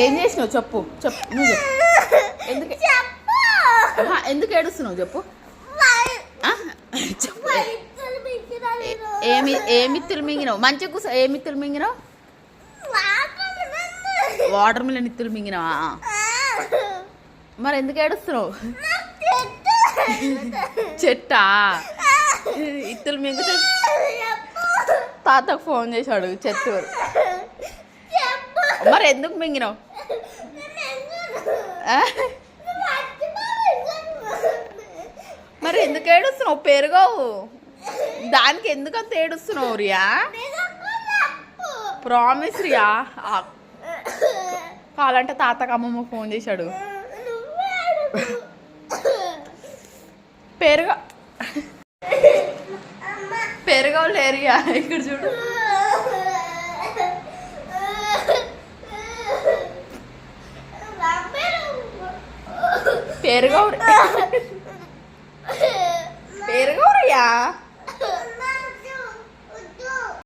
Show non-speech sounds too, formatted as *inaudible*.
ఏం చేసినావు? చెప్పు. చెప్పు. నువ్వు చెప్పు. ఎందుకు? ఎందుకు ఏడుస్తున్నావు? చెప్పు? చెప్పు. ఏమి ఏ మిత్తులు మింగినావు? మంచిగా కూర్చో ఏ మిత్తులు మింగినావు? Water melon ఇత్తులు మింగినావా? మరి ఎందుకు ఏడుస్తున్నావు? చెట్టా ఇత్తులు మింగితే తాతకు ఫోన్ చేశాడు చెట్టు మరి ఎందుకు మింగినావు? మరి ఎందుకు ఏడుస్తున్నావు? పెరుగవు. దానికి ఎందుకు అంత ఏడుస్తున్నావు రియా? ప్రామిస్ రియా? కావాలంటే తాతకు అమ్మమ్మ ఫోన్ చేశాడు. పెరుగ పెరుగవు లేరియా ఇక్కడ చూడు. పెరుగవు *laughs*